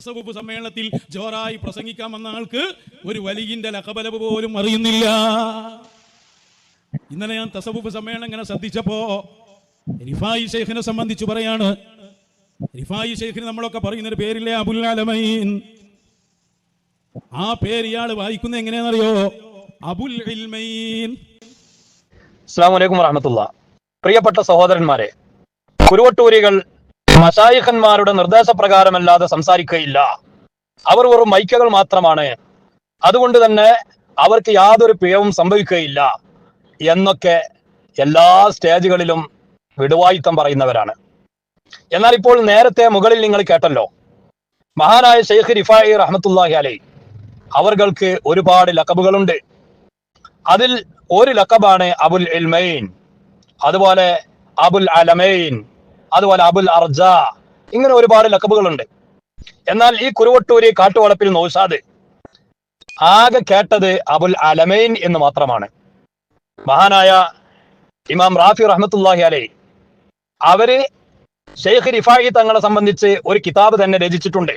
തസവുഫ് സമ്മേളനത്തിൽ ജോറായി പ്രസംഗിക്കാൻ വന്ന ആൾക്ക് ഒരു വലിയിന്റെ ലക്കബലവ് പോലും അറിയുന്നില്ല. ഇന്നലെ ഞാൻ തസവുഫ് സമ്മേളനം ഇങ്ങനെ ശ്രദ്ധിച്ചപ്പോ റിഫായി ഷെയ്ഖിനെ സംബന്ധിച്ച് പറയാണ്. റിഫായി ഷെയ്ഖിന് നമ്മളൊക്കെ പറയുന്നൊരു പേരില്ലേ അബുൽ അലമൈൻ? ആ പേര് ഇയാൾ വായിക്കുന്ന എങ്ങനെയാണെന്നറിയോ? അബുൽ അസ്സാം വലൈക്കും വറഹമത്തുള്ള. പ്രിയപ്പെട്ട സഹോദരന്മാരെ കുരുവട്ടൂരികൾ മഷായിഖന്മാരുടെ നിർദ്ദേശപ്രകാരമല്ലാതെ സംസാരിക്കുകയില്ല അവർ വെറും മൈക്കകൾ മാത്രമാണ്. അതുകൊണ്ട് തന്നെ അവർക്ക് യാതൊരു പിഴവും സംഭവിക്കുകയില്ല എന്നൊക്കെ എല്ലാ സ്റ്റേജുകളിലും വിടുവായിത്തം പറയുന്നവരാണ്. എന്നാൽ ഇപ്പോൾ നേരത്തെ മുകളിൽ നിങ്ങൾ കേട്ടല്ലോ. മഹാനായ ഷെയ്ഖ് റിഫായി റഹ്മത്തുല്ലാഹി അലൈ അവർക്ക് ഒരുപാട് ലക്കബുകളുണ്ട്. അതിൽ ഒരു ലക്കബാണ് അബുൽ ഇൽമൈൻ. അതുപോലെ അബുൽ അലമൈൻ. അതുപോലെ അബുൽ അർജ. ഇങ്ങനെ ഒരുപാട് ലക്കബുകളുണ്ട്. എന്നാൽ ഈ കുരുവട്ടൂര് കാട്ടുവളപ്പിൽ നൗസാദ് ആകെ കേട്ടത് അബുൽ അലമൈൻ എന്ന് മാത്രമാണ്. മഹാനായ ഇമാം റാഫി റഹ്മത്തുല്ലാഹി അലൈ അവർ ഷെയ്ഖ് റിഫായി തങ്ങളെ സംബന്ധിച്ച് ഒരു കിതാബ് തന്നെ രചിച്ചിട്ടുണ്ട്.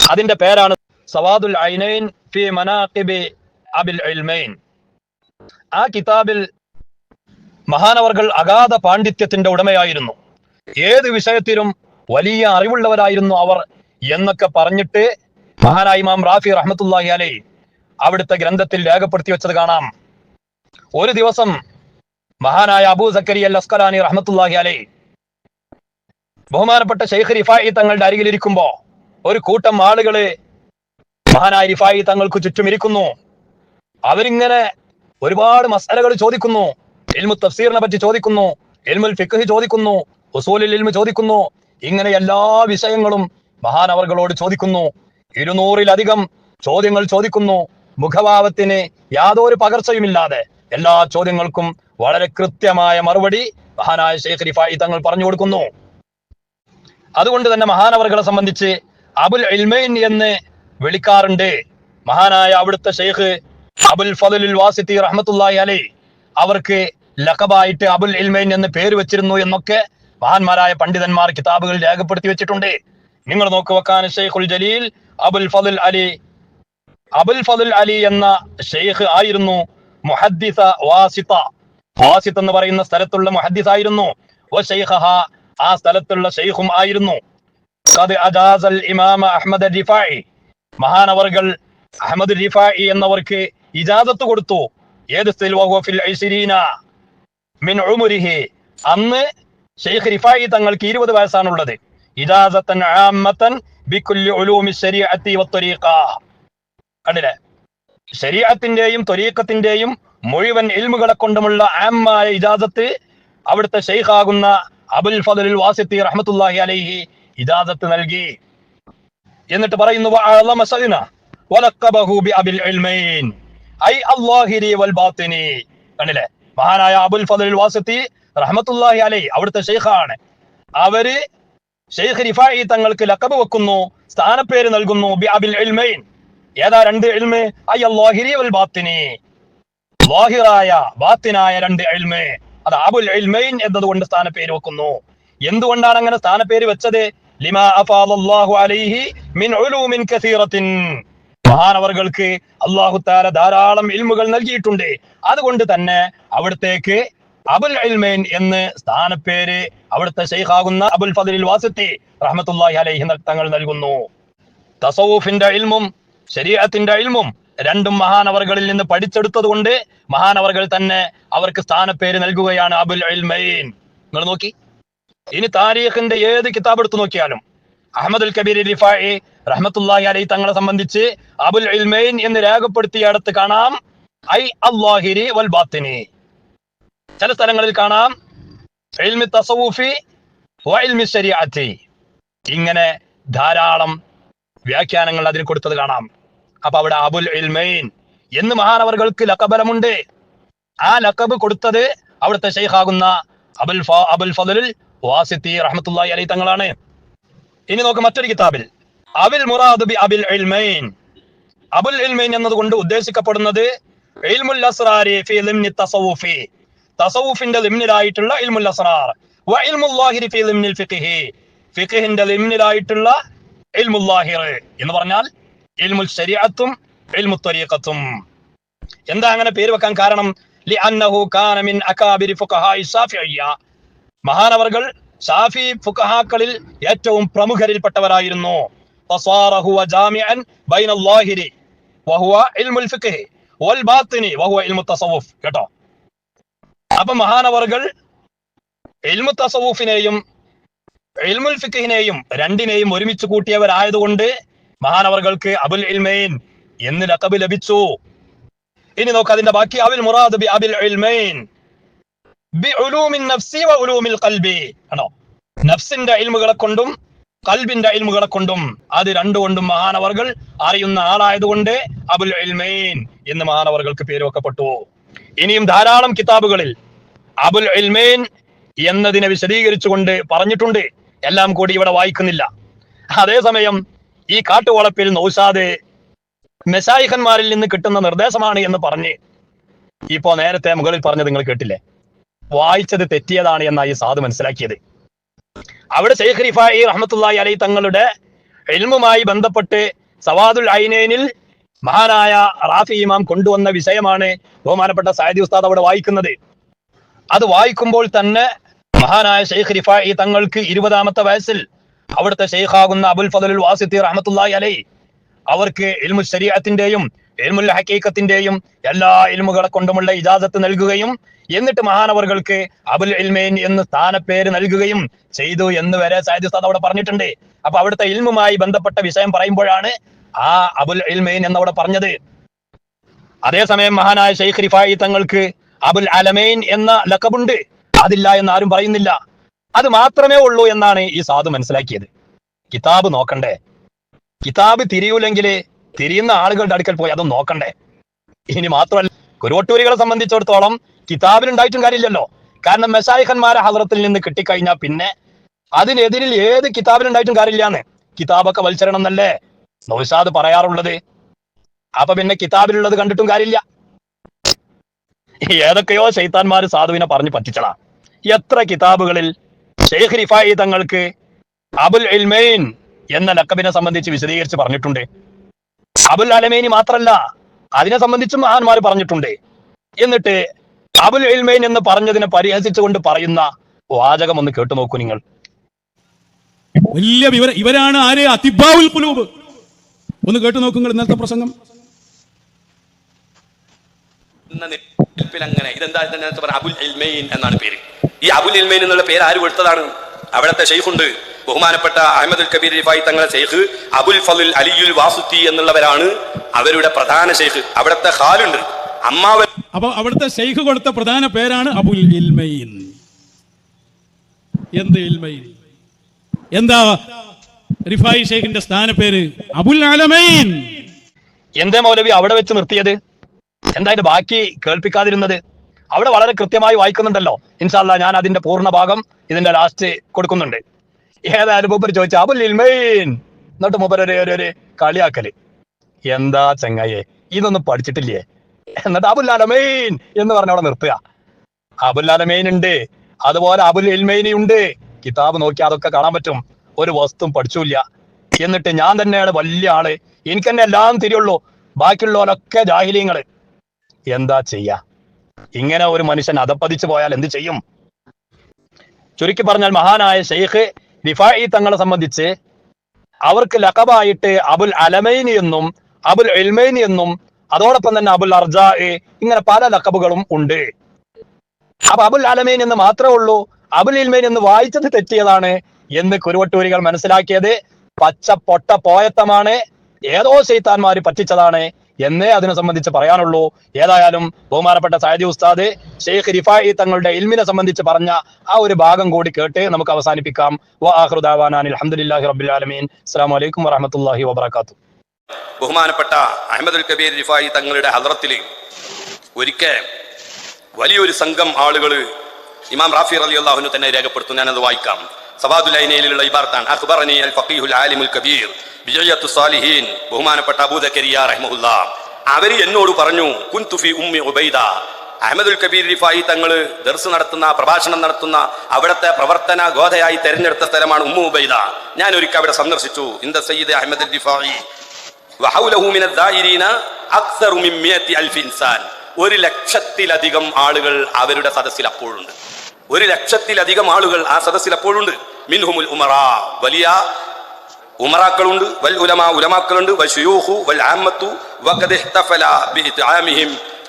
അതിന്റെ പേരാണ് സവാദുൽ ഐനൈൻ ഫി മനാഖിബി അബിൽ ഇൽമൈൻ. ആ കിതാബിൽ മഹാനവർകൾ അഗാധ പാണ്ഡിത്യത്തിന്റെ ഉടമയായിരുന്നു. ഏത് വിഷയത്തിലും വലിയ അറിവുള്ളവരായിരുന്നു അവർ എന്നൊക്കെ പറഞ്ഞിട്ട് മഹാനായി മാം റാഫി റഹ്മത്തുല്ലാഹി അലൈ അവിടുത്തെ ഗ്രന്ഥത്തിൽ രേഖപ്പെടുത്തി വെച്ചത് കാണാം. ഒരു ദിവസം മഹാനായ അബൂ സക്കരി അൽ അസ്കലാനി റഹ്മത്തുല്ലാഹി അലൈ ബഹുമാനപ്പെട്ട ഷെയ്ഖ് റിഫായി തങ്ങളുടെ അരികിലിരിക്കുമ്പോ ഒരു കൂട്ടം ആളുകൾ മഹാനായ റിഫായി തങ്ങൾക്ക് ചുറ്റും ഇരിക്കുന്നു. അവരിങ്ങനെ ഒരുപാട് മസാലകൾ ചോദിക്കുന്നു. ഇൽമു തഫ്സീറിനെ പറ്റി ചോദിക്കുന്നു. എൽമുൽ ഫിഖ് ചോദിക്കുന്നു. ഉസൂലിൽ ഇൽമ ചോദിക്കുന്നു. ഇങ്ങനെ എല്ലാ വിഷയങ്ങളും മഹാനവർകളോട് ചോദിക്കുന്നു. ഇരുന്നൂറിലധികം ചോദ്യങ്ങൾ ചോദിക്കുന്നു. മുഖഭാവത്തിന് യാതൊരു പകർച്ചയുമില്ലാതെ എല്ലാ ചോദ്യങ്ങൾക്കും വളരെ കൃത്യമായ മറുപടി മഹാനായ ഷെയ്ഖ് റിഫായി തങ്ങൾ പറഞ്ഞു കൊടുക്കുന്നു. അതുകൊണ്ട് തന്നെ മഹാനവർകളെ സംബന്ധിച്ച് അബുൽ ഇൽമൈൻ എന്ന് വിളിക്കാറുണ്ട്. മഹാനായ അവിടുത്തെ ഷെയ്ഖ് അബുൽ ഫലുൽ വാസിത്തി റഹ്മത്തുല്ലാഹി അലൈ അവർക്ക് ലഖബായിട്ട് അബുൽ ഇൽമൈൻ എന്ന് പേര് വെച്ചിരുന്നു എന്നൊക്കെ മഹാന്മാരായ പണ്ഡിതന്മാർ കിതാബുകൾ രേഖപ്പെടുത്തി വെച്ചിട്ടുണ്ട്. നിങ്ങൾ നോക്ക് വെക്കാൻ ഷെയ്ഖുൽ ജലീൽ അബുൽ ഫതുൽ അലി. അബുൽ ഫതുൽ അലി എന്ന ഷെയ്ഖ് ആയിരുന്നു മുഹദ്ദിസ വാസിത. വാസിത്ത് എന്ന് പറയുന്ന സ്ഥലത്തുള്ള മുഹദ്ദിസ് ആയിരുന്നു. ആ സ്ഥലത്തുള്ള ഷെയ്ഖും ആയിരുന്നു. അജാസൽ ഇമാമ അഹ്മദ് റിഫായി മഹാനവർകൾ അഹമ്മദ് റിഫായി എന്നവർക്ക് ഇജാസത്ത് കൊടുത്തു. ഏത് ഫിൽ ഐസിരീന മിൻ ഉമുരിഹി. അന്ന് ഷെയ്ഖ് റിഫായി തങ്ങൾക്ക് ഇരുപത് വയസ്സാണുള്ളത്. ഇജാസത്തൻ ആമത്തൻ ബിക്കുല്ലി ഉലൂമി ശരീഅത്തി വത്വരീഖ കണ്ടില്ലേ? ശരീഅത്തിന്റെയും ത്വരീഖത്തിന്റെയും മുഴുവൻ ഇൽമുകളെ കൊണ്ടുമുള്ള ആമായ ഇജാസത്ത് അവിടുത്തെ ഷെയ്ഖാകുന്ന അബുൽ ഫദലുൽ വാസിത്തി റഹ്മത്തുല്ലാഹി അലൈഹി ഇജാസത്ത് നൽകി. എന്നിട്ട് പറയുന്നു കണ്ടില്ലേ? മഹാനായ അബുൽ ഫദലുൽ വാസിത്തി റഹ്മത്തുല്ലാഹി അലൈ അവിടുത്തെ ഷെയ്ഖാണ് അവർ ഷെയ്ഖ് റിഫായി തങ്ങൾക്ക് ലക്കബ് വെക്കുന്നു സ്ഥാനപ്പേര് നൽകുന്നു ഏതാ രണ്ട് വൽ ബാത്തിനി. ലാഹിറായ ബാത്തിനായ രണ്ട് ഇൽമ്. അത് അബുൽ ഇൽമൈൻ എന്നതുകൊണ്ട് സ്ഥാനപ്പേര് വെക്കുന്നു. എന്തുകൊണ്ടാണ് അങ്ങനെ സ്ഥാനപ്പേര് വെച്ചത്? ലിമാ അലൈഹി മിൻ ഉലൂമിൻ കസീറത്തിൻ. മഹാനവർകൾക്ക് അള്ളാഹു താല ധാരാളം ഇൽമുകൾ നൽകിയിട്ടുണ്ട്. അതുകൊണ്ട് തന്നെ അവിടത്തേക്ക് അബുൽ ഇൽമൈൻ എന്ന് സ്ഥാനപ്പേര് അവിടുത്തെ ഷെയ്ഖാകുന്ന അബുൽ ഫദലിൽ വാസിത്തി റഹ്മത്തുല്ലാഹി അലൈഹി തങ്ങൾ നൽകുന്നു. തസവുഫിന്റെ ഇൽമും ശരീഅത്തിന്റെ ഇൽമും രണ്ടും മഹാനവറുകളിൽ നിന്ന് പഠിച്ചെടുത്തത് കൊണ്ട് മഹാനവറുകൾ തന്നെ അവർക്ക് സ്ഥാനപ്പേര് നൽകുകയാണ് അബുൽ അൽമൈൻ നിങ്ങൾ നോക്കി. ഇനി താരീഖിന്റെ ഏത് കിതാബ് എടുത്തു നോക്കിയാലും അഹമ്മദ് അൽ കബീർ റിഫായി റഹ്മത്തുല്ലാഹി അലൈ തങ്ങളെ സംബന്ധിച്ച് അബുൽ ഇൽമൈൻ എന്ന് രേഖപ്പെടുത്തിയ അടുത്ത് കാണാം. ഐ അള്ളാഹിരി വൽ ബാത്തിനി. ചില സ്ഥലങ്ങളിൽ കാണാം. തസവൂഫി ശരിയാത്തി ഇങ്ങനെ ധാരാളം വ്യാഖ്യാനങ്ങൾ അതിന് കൊടുത്തത് കാണാം. അപ്പൊ അവിടെ അബുൽ ഇൽമൈൻ എന്ന് മഹാനവറുകൾക്ക് ലക്കബലമുണ്ട്. ആ ലക്കബ് കൊടുത്തത് അവിടുത്തെ ഷെയ്ഖാകുന്ന അബുൽ അബുൽ ഫദലുൽ വാസിത്തി റഹ്മത്തുള്ളാഹി അലൈഹി തങ്ങളാണ്. ഇനി നോക്ക് മറ്റൊരു കിതാബിൽ. അബിൽ മുറാദ് ബി അബിൽ ഇൽമൈൻ. അബുൽ ഇൽമൈൻ എന്നതുകൊണ്ട് ഉദ്ദേശിക്കപ്പെടുന്നത് ഇൽമുൽ അസ്റാരി ഫി ലിംനി തസവുഫി. തസവുഫിന്റെ ലിമിനിലായിട്ടുള്ള ഇൽമുൽ അസ്റാർ. വ ഇൽമുല്ലാഹിരി ഫി ലിമിനിൽ ഫിഖ്ഹി. ഫിഖ്ഹിന്റെ ലിംനിലായിട്ടുള്ള ഇൽമുല്ലാഹിർ എന്ന് പറഞ്ഞാൽ ഇൽമുൽ ശരീഅത്തും ഇൽമു ത്വരീഖത്തും. എന്താ അങ്ങനെ പേര് വെക്കാൻ കാരണം? ലിഅന്നഹു കാന മിൻ അകാബിരി ഫുഖഹായി ശാഫിഇയ്യ മഹാനവർകൾ ഷാഫി ഫുഖഹാക്കളിൽ ഏറ്റവും പ്രമുഖരിൽപ്പെട്ടവരായിരുന്നു. ഫസാറ ഹുവ ജാമിഅൻ ബൈന ല്ലാഹിരി വഹുവ ഇൽമുൽ ഫിഖ്ഹി. വൽ ബാത്തിനി വഹുവ ഇൽമു തസവ്വുഫ് കേട്ടോ? അപ്പൊ മഹാനവറുകൾ എൽമു തസവൂഫിനെയും എൽമുൽ ഫിഖിനെയും രണ്ടിനെയും ഒരുമിച്ച് കൂട്ടിയവരായതുകൊണ്ട് മഹാനവറുകൾക്ക് അബുൽ ഇൽമൈൻ എന്ന് ലക്കബ് ലഭിച്ചു. ഇനി നോക്ക് അതിന്റെ ബാക്കി. അബിൽ മുറാദ് ബി അബിൽ ഇൽമൈൻ. ബി ഉലൂമിൻ നഫ്സി വ ഉലൂമിൽ ഖൽബി. ആണോ? നഫ്സിന്റെ ഇൽമുകളെ കൊണ്ടും കൽബിന്റെ ഇൽമുകളെ കൊണ്ടും അത് രണ്ടുകൊണ്ടും മഹാനവറുകൾ അറിയുന്ന ആളായതുകൊണ്ട് അബുൽ ഇൽമൈൻ എന്ന് മഹാനവറുകൾക്ക് പേര് വെക്കപ്പെട്ടു ഇനിയും ധാരാളം കിതാബുകളിൽ അബുൽ ഇൽമേൻ എന്നതിനെ വിശദീകരിച്ചുകൊണ്ട് പറഞ്ഞിട്ടുണ്ട്. എല്ലാം കൂടി ഇവിടെ വായിക്കുന്നില്ല. അതേസമയം ഈ കാട്ടുവളപ്പിൽ നൗസാദെ മെസായിഖന്മാരിൽ നിന്ന് കിട്ടുന്ന നിർദ്ദേശമാണ് എന്ന് പറഞ്ഞ് ഇപ്പോ നേരത്തെ മുകളിൽ പറഞ്ഞത് നിങ്ങൾ കേട്ടില്ലേ? വായിച്ചത് തെറ്റിയതാണ് എന്നാണ് ഈ സാധു മനസ്സിലാക്കിയത്. അവിടെ ഷെയ്ഖ് റിഫായി റഹ്മത്തുള്ളാഹി അലൈ തങ്ങളുടെ എൽമുമായി ബന്ധപ്പെട്ട് സവാദുൽ ഐനേനിൽ മഹാനായ റാഫി ഇമാം കൊണ്ടുവന്ന വിഷയമാണ് ബഹുമാനപ്പെട്ട സായദി ഉസ്താദ് അവിടെ വായിക്കുന്നത്. അത് വായിക്കുമ്പോൾ തന്നെ മഹാനായ ഷെയ്ഖ് റിഫായി തങ്ങൾക്ക് ഇരുപതാമത്തെ വയസ്സിൽ അവിടുത്തെ ഷെയ്ഖാകുന്ന അബുൽ ഫദലുൽ വാസിത്തി റഹ്മത്തുള്ളാഹി അലൈ അവർക്ക് ഇൽമു ശരീഅത്തിന്റെയും ഇൽമുൽ ഹക്കീക്കത്തിന്റെയും എല്ലാ ഇൽമുകളെ കൊണ്ടുമുള്ള ഇജാസത്ത് നൽകുകയും എന്നിട്ട് മഹാനവറുകൾക്ക് അബുൽ ഇൽമൈൻ എന്ന് സ്ഥാനപ്പേര് നൽകുകയും ചെയ്തു എന്ന് വരെ സായി ഉസ്താദ് അവിടെ പറഞ്ഞിട്ടുണ്ട്. അപ്പൊ അവിടുത്തെ ഇൽമുമായി ബന്ധപ്പെട്ട വിഷയം പറയുമ്പോഴാണ് ആ അബുൽ ഇൽമൈൻ എന്നവിടെ പറഞ്ഞത്. അതേസമയം മഹാനായ ഷെയ്ഖ് റിഫായി തങ്ങൾക്ക് അബുൽ അലമൈൻ എന്ന ലക്കബുണ്ട്. അതില്ല എന്ന് ആരും പറയുന്നില്ല. അത് മാത്രമേ ഉള്ളൂ എന്നാണ് ഈ സാധു മനസ്സിലാക്കിയത്. കിതാബ് നോക്കണ്ടേ? കിതാബ് തിരിയൂലെങ്കിൽ തിരിയുന്ന ആളുകളുടെ അടുക്കൽ പോയി അതൊന്നും നോക്കണ്ടേ? ഇനി മാത്രമല്ല കുരുവട്ടൂരികളെ സംബന്ധിച്ചിടത്തോളം കിതാബിലുണ്ടായിട്ടും കാര്യമില്ലല്ലോ. കാരണം മെസായിഖന്മാരെ ഹലറത്തിൽ നിന്ന് കിട്ടിക്കഴിഞ്ഞാൽ പിന്നെ അതിനെതിരിൽ ഏത് കിതാബിലുണ്ടായിട്ടും കാര്യമില്ലാന്ന്. കിതാബൊക്കെ വലിച്ചരണം എന്നല്ലേ? നൗഷാദ് പറയാറുള്ളത് അപ്പൊ പിന്നെ കിതാബിലുള്ളത് കണ്ടിട്ടും കാര്യമില്ല. ഏതൊക്കെയോ ശൈത്താന്മാർ സാധുവിനെ പറഞ്ഞു പറ്റിച്ചടാ എത്ര കിതാബുകളിൽ ഷെയ്ഖ് റിഫായി തങ്ങൾക്ക് അബുൽ ഇൽമൈൻ എന്ന ലക്കബിനെ സംബന്ധിച്ച് വിശദീകരിച്ച് പറഞ്ഞിട്ടുണ്ട്. അബുൽ അലമൈനി മാത്രല്ല അതിനെ സംബന്ധിച്ചും മഹാന്മാർ പറഞ്ഞിട്ടുണ്ട്. എന്നിട്ട് അബുൽ ഇൽമൈൻ എന്ന് പറഞ്ഞതിനെ പരിഹസിച്ചുകൊണ്ട് പറയുന്ന വാചകം ഒന്ന് കേട്ടു നോക്കൂ നിങ്ങൾ. വലിയ ഇവരാണ് ആരെ? അതിബാവുൽ ഒന്ന് കേട്ടു നോക്കുങ്ങൾ ഇന്നത്തെ പ്രസംഗം. അങ്ങനെ ഇതെന്താ അബുൽ ഇൽമൈൻ എന്നാണ് പേര്. ഈ അബുൽ ഇൽമൈൻ എന്നുള്ള പേര് ആര് കൊടുത്തതാണ്? അവിടുത്തെ ഷെയ്ഖുണ്ട് ബഹുമാനപ്പെട്ട അഹമ്മദുൽ കബീർ റിഫായി തങ്ങളെ ഷെയ്ഖ് അബുൽ ഫലുൽ അലിയുൽ വാസുത്തി എന്നുള്ളവരാണ് അവരുടെ പ്രധാന ഷെയ്ഖ് അവിടുത്തെ ഹാലുണ്ട് അമ്മാവൻ അപ്പൊ അവിടുത്തെ ഷെയ്ഖ് കൊടുത്ത പ്രധാന പേരാണ് അബുൽ ഇൽമൈൻ. എന്ത് ഇൽമൈൻ? എന്താ? റിഫായി ഷെയ്ഖിന്റെ സ്ഥാനപ്പേര് അബുൽ ആലമൈൻ. എന്തേ മൗലവി അവിടെ വെച്ച് നിർത്തിയത്? എന്താ അതിന്റെ ബാക്കി കേൾപ്പിക്കാതിരുന്നത്? അവിടെ വളരെ കൃത്യമായി വായിക്കുന്നുണ്ടല്ലോ. ഇൻഷാല്ല ഞാൻ അതിന്റെ പൂർണ ഭാഗം ഇതിന്റെ ലാസ്റ്റ് കൊടുക്കുന്നുണ്ട്. ഏതായാലും മൂപ്പര് ചോദിച്ചു അബുൽ ഇൽമൈൻ. എന്നിട്ട് മൂപ്പർ ഒരു- ഒരു കളിയാക്കൽ. എന്താ ചെങ്ങായേ ഇതൊന്നും പഠിച്ചിട്ടില്ലേ? എന്നിട്ട് അബുൽ അലമൈൻ എന്ന് പറഞ്ഞ അവിടെ നിർത്തുക. അബുൽ അലമൈൻ ഉണ്ട്. അതുപോലെ അബുൽ ഇൽമൈനി ഉണ്ട്. കിതാബ് നോക്കി അതൊക്കെ കാണാൻ പറ്റും. ഒരു വസ്തുവും പഠിച്ചില്ല. എന്നിട്ട് ഞാൻ തന്നെയാണ് വലിയ ആൾ. എനിക്ക് തന്നെ എല്ലാം തിരിയുള്ളൂ. ബാക്കിയുള്ളവരൊക്കെ ജാഹിലീങ്ങൾ. എന്താ ചെയ്യാ? ഇങ്ങനെ ഒരു മനുഷ്യൻ അതപ്പതിച്ചു പോയാൽ എന്ത് ചെയ്യും? ചുരുക്കി പറഞ്ഞാൽ മഹാനായ ഷെയ്ഖ് റിഫായി തങ്ങളെ സംബന്ധിച്ച് അവർക്ക് ലഖബായിട്ട് അബുൽ അലമൈനി എന്നും അബുൽ എൽമൈനി എന്നും അതോടൊപ്പം തന്നെ അബുൽ അർജാ ഇങ്ങനെ പല ലക്കബുകളും ഉണ്ട്. അപ്പൊ അബുൽ അലമൈൻ എന്ന് മാത്രമേ ഉള്ളൂ. അബുൽ ഇൽമൈൻ എന്ന് വായിച്ചത് തെറ്റിയതാണ്. എന്ന് കുരുവട്ടൂരികൾ മനസ്സിലാക്കിയത് പച്ച പൊട്ട പോയത്തമാണ്. ഏതോ ശൈത്താന്മാര് പറ്റിച്ചതാണ് എന്നേ അതിനെ സംബന്ധിച്ച് പറയാനുള്ളൂ. ഏതായാലും ബഹുമാനപ്പെട്ട സായദി ഉസ്താദ് ഷെയ്ഖ് റിഫായി തങ്ങളുടെ ഇൽമിനെ സംബന്ധിച്ച് പറഞ്ഞ ആ ഒരു ഭാഗം കൂടി കേട്ട് നമുക്ക് അവസാനിപ്പിക്കാം. വാഹൃദാവാനാൻ അലഹമുല്ലാഹി ആലമീൻ. അസ്സാം വലൈക്കും വറഹമത്തല്ലാഹി വബർക്കാത്തു ബഹുമാനപ്പെട്ട അഹമ്മദുൽ കബീർ റിഫായി തങ്ങളുടെ ഹലറത്തിൽ ഒരിക്കൽ വലിയൊരു സംഘം ആളുകൾ ഇമാം റാഫി റലി അള്ളാഹുനു തന്നെ രേഖപ്പെടുത്തും ഞാനത് വായിക്കാം. സവാദുൽ ഐനയിലുള്ള ഇബാർത്താണ് അഖ്ബറനി അൽ ഫഖീഹുൽ ആലിമുൽ കബീർ വിജയത്തു സാലിഹീൻ ബഹുമാനപ്പെട്ട അബൂദക്കരിയ റഹ്മുല്ല അവർ എന്നോട് പറഞ്ഞു കുൻതുഫി ഉമ്മി ഉബൈദ. അഹമ്മദുൽ കബീർ റിഫായി തങ്ങൾ ദർസ് നടത്തുന്ന പ്രഭാഷണം നടത്തുന്ന അവിടുത്തെ പ്രവർത്തന ഗോധയായി തെരഞ്ഞെടുത്ത സ്ഥലമാണ് ഉമ്മു ഉബൈദ. ഞാൻ ഒരിക്കൽ അവിടെ സന്ദർശിച്ചു. ഇന്ത സയ്യിദ് അഹമ്മദ് റിഫായി വഹൗലഹു മിന ദായിരീന അക്സറു മിൻ 100000 ഇൻസാൻ. ഒരു ലക്ഷത്തിലധികം ആളുകൾ അവരുടെ സദസ്സിൽ അപ്പോഴുണ്ട്. ഒരു ലക്ഷത്തിലധികം ആളുകൾ ആ സദസ്സിൽ അപ്പോഴുണ്ട് മിൻഹുമുൽ ഉമറാ. വലിയ ഉമറാക്കളുണ്ട് വൽ ഉലമാ ഉലമാക്കളുണ്ട് വൽ വൽ ആമത്തു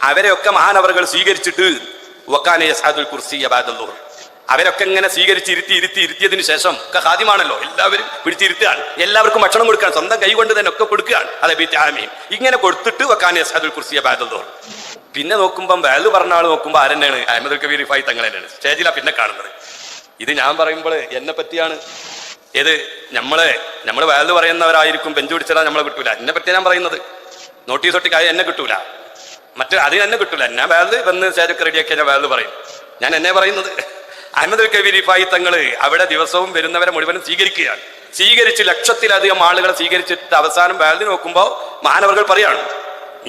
അവരെയൊക്കെ മഹാനവറുകൾ സ്വീകരിച്ചിട്ട് വക്കാനെ സാദുൽ കുർസി ളുഹർ അവരൊക്കെ ഇങ്ങനെ സ്വീകരിച്ച് ഇരുത്തി ഇരുത്തി ഇരുത്തിയതിനു ശേഷം ഒക്കെ ഹാദ്യമാണല്ലോ എല്ലാവരും പിടിച്ചിരുത്തുകയാണ്. എല്ലാവർക്കും ഭക്ഷണം കൊടുക്കുകയാണ്. സ്വന്തം കൈ കൊണ്ട് തന്നെ ഒക്കെ കൊടുക്കുകയാണ്. അതെ ബിത്ആമിഹിം ഇങ്ങനെ കൊടുത്തിട്ട് വെക്കാനെ യസ്അദുൽ കുർസിയ ളുഹർ പിന്നെ നോക്കുമ്പം വാലു പറഞ്ഞ ആൾ നോക്കുമ്പോൾ ആരെന്നെയാണ് അഹമ്മദ് കബീർ റിഫായി തങ്ങൾ തന്നെയാണ്. സ്റ്റേജിലാ പിന്നെ കാണുന്നത്. ഇത് ഞാൻ പറയുമ്പോൾ എന്നെ പറ്റിയാണ്. ഏത്? നമ്മളെ നമ്മൾ വാലു പറയുന്നവരായിരിക്കും ബെഞ്ച് പിടിച്ചാൽ നമ്മളെ കിട്ടൂല. എന്നെ പറ്റി ഞാൻ പറയുന്നത്. നോട്ടീസ് ഒട്ടിക്കായ എന്നെ കിട്ടൂല. മറ്റേ അത് എന്നെ കിട്ടൂല. ഞാൻ വാലു വന്ന് സ്റ്റേജൊക്കെ റെഡിയാക്കിയാൽ ഞാൻ വാലു പറയും. ഞാൻ എന്നെ പറയുന്നത്. അഹമ്മദ് കബീർ റിഫായി തങ്ങൾ അവിടെ ദിവസവും വരുന്നവരെ മുഴുവനും സ്വീകരിക്കുകയാണ്. സ്വീകരിച്ച് ലക്ഷത്തിലധികം ആളുകളെ സ്വീകരിച്ചിട്ട് അവസാനം ബാലി നോക്കുമ്പോൾ മാനവർകൾ പറയാണ്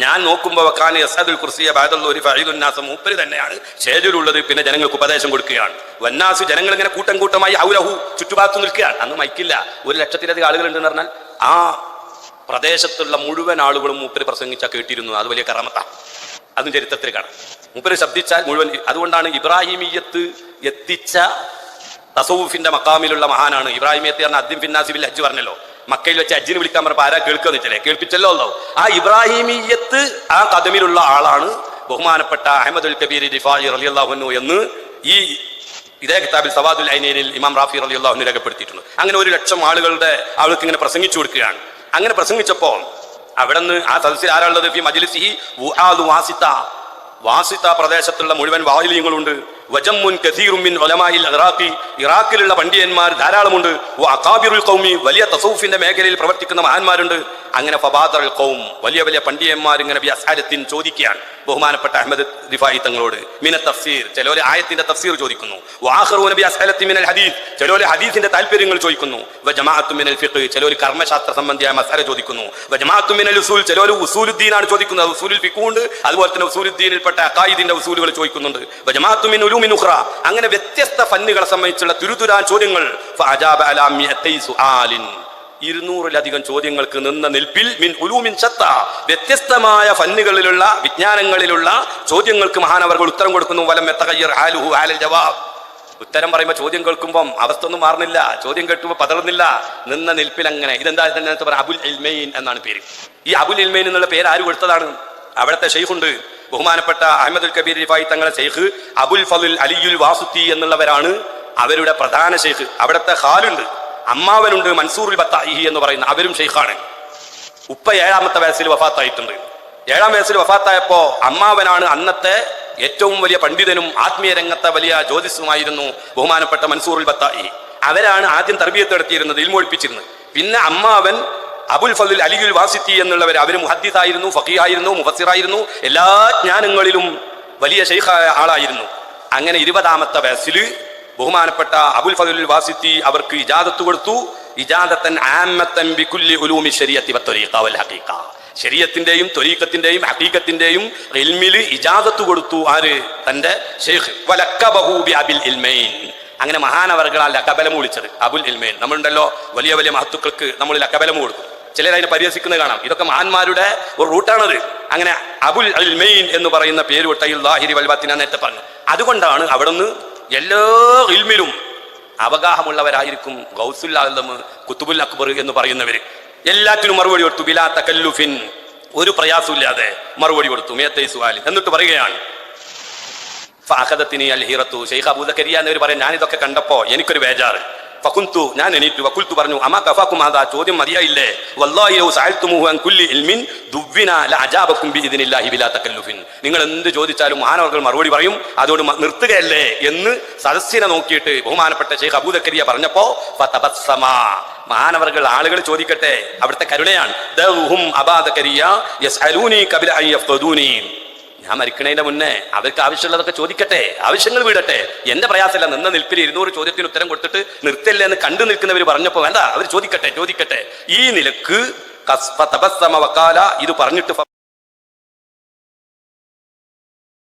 ഞാൻ നോക്കുമ്പോൾ വെക്കാൻ യസാദുൽ കുർസിയ ബാദുള്ളൂരി ഫൈദുന്നാസം മൂപ്പര് തന്നെയാണ് ഷേജുലുള്ളത് പിന്നെ ജനങ്ങൾക്ക് ഉപദേശം കൊടുക്കുകയാണ്. വന്നാസ് ജനങ്ങൾ ഇങ്ങനെ കൂട്ടം കൂട്ടമായി ഔലഹു ചുറ്റുഭാഗത്ത് നിൽക്കുകയാണ്. അന്ന് മൈക്കില്ല ഒരു ലക്ഷത്തിലധികം ആളുകൾ ഉണ്ടെന്ന് പറഞ്ഞാൽ ആ പ്രദേശത്തുള്ള മുഴുവൻ ആളുകളും മൂപ്പര് പ്രസംഗിച്ചാൽ കേട്ടിരുന്നു അത് വലിയ കറമത്ത അതും ചരിത്രത്തിൽ കാണാം. മൂപ്പര് ശബ്ദിച്ചാൽ മുഴുവൻ അതുകൊണ്ടാണ് ഇബ്രാഹിമിയത്ത് എത്തിച്ച തസൂഫിന്റെ മക്കാമിലുള്ള മഹാനാണ്. ഇബ്രാഹിമിയത്ത് പറഞ്ഞ അദ്യം ഫിന്നാസിബിൽ ഹജ്ജ് പറഞ്ഞല്ലോ. മക്കയിൽ വെച്ച് അജ്ജിന് വിളിക്കാൻ പറഞ്ഞപ്പോൾ ആരാ കേൾക്കുക വെച്ചാലേ കേൾപ്പിച്ചല്ലോ അല്ലോ ആ ഇബ്രാഹിമിയത്ത് ആ കഥമിലുള്ള ആളാണ് ബഹുമാനപ്പെട്ട അഹമ്മദുൽ കബീർ റിഫായി റലിയല്ലാഹുനു എന്ന് ഈ ഇതേ കിതാബിൽ സവാദുൽ ഐനയിൽ ഇമാം റാഫി റലി അള്ളാഹുനു രേഖപ്പെടുത്തിയിട്ടുണ്ട്. അങ്ങനെ ഒരു ലക്ഷം ആളുകളുടെ ആൾക്ക് ഇങ്ങനെ പ്രസംഗിച്ചു കൊടുക്കുകയാണ്. അങ്ങനെ പ്രസംഗിച്ചപ്പോ അവിടെ നിന്ന് ആ സദസ്സിൽ ആരാളുള്ളത് വാസിത്ത വാസിത്ത പ്രദേശത്തുള്ള മുഴുവൻ വായിലിയങ്ങളുണ്ട് വജമ്മുൻ കസീറുമിൻ മിൻ ഉലമായിൽ ഇറാഖി ഇറാഖിലുള്ള പണ്ഡിതന്മാർ ധാരാളമുണ്ട്. അക്കാബിറുൽ കൗമി വലിയ തസൂഫിന്റെ മേഖലയിൽ പ്രവർത്തിക്കുന്ന മഹാന്മാരുണ്ട്. അങ്ങനെ ഫബാദർ കൗം വലിയ വലിയ പണ്ഡിതന്മാർ ഇങ്ങനെ ബി അസ്ഹാരത്തിൻ ചോദിക്കുകയാണ്. ബഹുമാനപ്പെട്ട അഹമ്മദ് റിഫായി തങ്ങളോട് മിന തഫ്സീർ ചിലോലെ ആയത്തിന്റെ തഫ്സീർ ചോദിക്കുന്നു. വാഹറൂന നബി അസ്ഹലത്തി മിനൽ ഹദീസ് ചിലോലെ ഹദീസിന്റെ താല്പര്യങ്ങൾ ചോദിക്കുന്നു. വ ജമാഅത്തു മിനൽ ഫിഖ് ചിലവര് കർമ്മശാസ്ത്ര സംബന്ധിയായ മസാല ചോദിക്കുന്നു. വ ജമാഅത്തു മിനൽ ഉസൂൽ ചിലവര് ഉസൂലുദ്ദീനാണ് ചോദിക്കുന്നത്. ഉസൂലുൽ ഫിഖുണ്ട് അതുപോലെ തന്നെ ഉസൂലുദ്ദീനിൽപ്പെട്ട അക്കായിദിന്റെ ഉസൂലുകൾ ചോദിക്കുന്നുണ്ട്. വ ജമാഅത്തു ഉലൂമിൻ അങ്ങനെ വ്യത്യസ്ത ഫന്നുകളെ സംബന്ധിച്ചുള്ള തുരുതുരാ ചോദ്യങ്ങൾ. ഇരുന്നൂറിലധികം ചോദ്യങ്ങൾക്ക് നിന്ന നിൽപ്പിൽ മിൻ ഉലൂമിൻ ചത്ത വ്യത്യസ്തമായ ഫന്നുകളിലുള്ള വിജ്ഞാനങ്ങളിലുള്ള ചോദ്യങ്ങൾക്ക് മഹാനവർകൾ ഉത്തരം കൊടുക്കുന്നു. വലം എത്തകയ്യർ ആലുഹു ഹാലൽ ജവാബ്. ഉത്തരം പറയുമ്പോൾ ചോദ്യം കേൾക്കുമ്പം അവസ്ഥ ഒന്നും മാറുന്നില്ല. ചോദ്യം കേൾക്കുമ്പോൾ പതറുന്നില്ല. നിന്ന നിൽപ്പിൽ അങ്ങനെ. ഇതെന്താ പറയുക പറയാം അബുൽ ഇൽമൈൻ എന്നാണ് പേര്. ഈ അബുൽ ഇൽമൈൻ എന്നുള്ള പേര് ആര് കൊടുത്തതാണ്? അവിടുത്തെ ഷെയ്ഖുണ്ട് ബഹുമാനപ്പെട്ട അഹമ്മദുൽ കബീർ റിഫായി തങ്ങളെ ഷെയ്ഖ് അബുൽ ഫലുൽ അലിയുൽ വാസുത്തി എന്നുള്ളവരാണ് അവരുടെ പ്രധാന ഷെയ്ഖ് അവിടുത്തെ ഹാലുണ്ട് അമ്മാവനുണ്ട് മൻസൂറുൽ ബത്താഹി എന്ന് പറയുന്ന അവരും ഷെയ്ഖാണ് ഉപ്പ ഏഴാമത്തെ വയസ്സിൽ വഫാത്തായിട്ടുണ്ട്. ഏഴാം വയസ്സിൽ വഫാത്തായപ്പോ അമ്മാവനാണ് അന്നത്തെ ഏറ്റവും വലിയ പണ്ഡിതനും ആത്മീയ രംഗത്തെ വലിയ ജ്യോതിസുമായിരുന്നു ബഹുമാനപ്പെട്ട മൻസൂറുൽ ബത്തായി അവരാണ് ആദ്യം തർബീയത്ത് നടത്തിയിരുന്നത് ഇൽമൊഴിപ്പിച്ചിരുന്നത്. പിന്നെ അമ്മാവൻ അബുൽ ഫലുൽ അലിയുൽ വാസിത്തി എന്നുള്ളവർ അവർ മുഹദ്ദിദായിരുന്നു ഫക്കീഹായിരുന്നു മുഫസിറായിരുന്നു എല്ലാ ജ്ഞാനങ്ങളിലും വലിയ ശൈഖായ ആളായിരുന്നു. അങ്ങനെ ഇരുപതാമത്തെ വയസ്സിൽ ബഹുമാനപ്പെട്ട അബുൽ ഫലുൽ വാസിത്തി അവർക്ക് ഇജാദത്ത് കൊടുത്തു. ഇജാദത്തൻ ആമത്തൻ ബികുല്ലി ഉലൂമി ശരീഅത്തി വത്വരീഖ വൽ ഹഖീഖ. ശരീഅത്തിന്റെയും തരീഖത്തിന്റെയും ഹഖീഖത്തിന്റെയും ഇൽമിൽ ഇജാദത്ത് കൊടുത്തു ആര്? തന്റെ ഷെയ്ഖ് ബി അബിൽ ഇൽമൈൻ. അങ്ങനെ മഹാനവർകളാൽ ലക്കബലം വിളിച്ചത് അബുൽ ഇൽമൈൻ. നമ്മളുണ്ടല്ലോ വലിയ വലിയ മഹത്തുക്കൾക്ക് നമ്മൾ ലക്കബലം കൊടുക്കും ചിലർ അതിനെ പരിഹസിക്കുന്നത് കാണാം. ഇതൊക്കെ മഹാന്മാരുടെ ഒരു റൂട്ടാണത്. അങ്ങനെ അബുൽ അൽ മെയിൻ എന്ന് പറയുന്ന പേര് വിട്ടയിൽ ലാഹിരി വൽബത്തിന നേരത്തെ പറഞ്ഞു. അതുകൊണ്ടാണ് അവിടുന്ന് എല്ലാ ഇൽമിലും അവഗാഹമുള്ളവരായിരിക്കും ഗൗസുൽ ആലം കുത്തുബുൽ അക്ബർ എന്ന് പറയുന്നവർ എല്ലാത്തിനും മറുപടി കൊടുത്തു ബിലാ തക്കല്ലുഫിൻ ഒരു പ്രയാസമില്ലാതെ മറുപടി കൊടുത്തു മേത്തൈ സുഹാലി. എന്നിട്ട് പറയുകയാണ് ഫാഹദത്തിനി അൽ ഹീറത്തു. ഷെയ്ഖ് അബൂദക്കരിയ എന്നവർ പറയും ഞാൻ ഇതൊക്കെ കണ്ടപ്പോ എനിക്കൊരു ബേജാറ്. ഫകുന്തു ഞാൻ എണീറ്റു വക്കുൽത്തു പറഞ്ഞു അമാ കഫാക്കും അതാ ചോദ്യം മതിയായില്ലേ വല്ലാഹി ലൗ സഅൽതുമുഹു അൻ കുല്ലി ഇൽമിൻ ദുവ്വിന ലഅജാബകും ബിഇദ്നില്ലാഹി ബിലാ തകല്ലുഫിൻ നിങ്ങൾ എന്ത് ചോദിച്ചാലും മഹാനവർകൾ മറുപടി പറയും അതോട് നിർത്തുകയല്ലേ? എന്ന് സദസ്സിനെ നോക്കിയിട്ട് ബഹുമാനപ്പെട്ട ഷെയ്ഖ് അബൂദക്കരിയ പറഞ്ഞപ്പോ ഫതബസ്സമ. മഹാനവർകൾ ആളുകൾ ചോദിക്കട്ടെ അവിടുത്തെ കരുണയാണ്. ഞാൻ മരിക്കണതിന്റെ മുന്നേ അവർക്ക് ആവശ്യമുള്ളതൊക്കെ ചോദിക്കട്ടെ ആവശ്യങ്ങൾ വീടട്ടെ. എന്റെ പ്രയാസമില്ല നിന്ന നിൽപ്പിൽ ഇരുന്നൂറ് ചോദ്യത്തിന് ഉത്തരം കൊടുത്തിട്ട് നിർത്തില്ല എന്ന് കണ്ടു നിൽക്കുന്നവർ പറഞ്ഞപ്പോ വേണ്ട അവർ ചോദിക്കട്ടെ ചോദിക്കട്ടെ. ഈ നിലയ്ക്ക് ഇത് പറഞ്ഞിട്ട്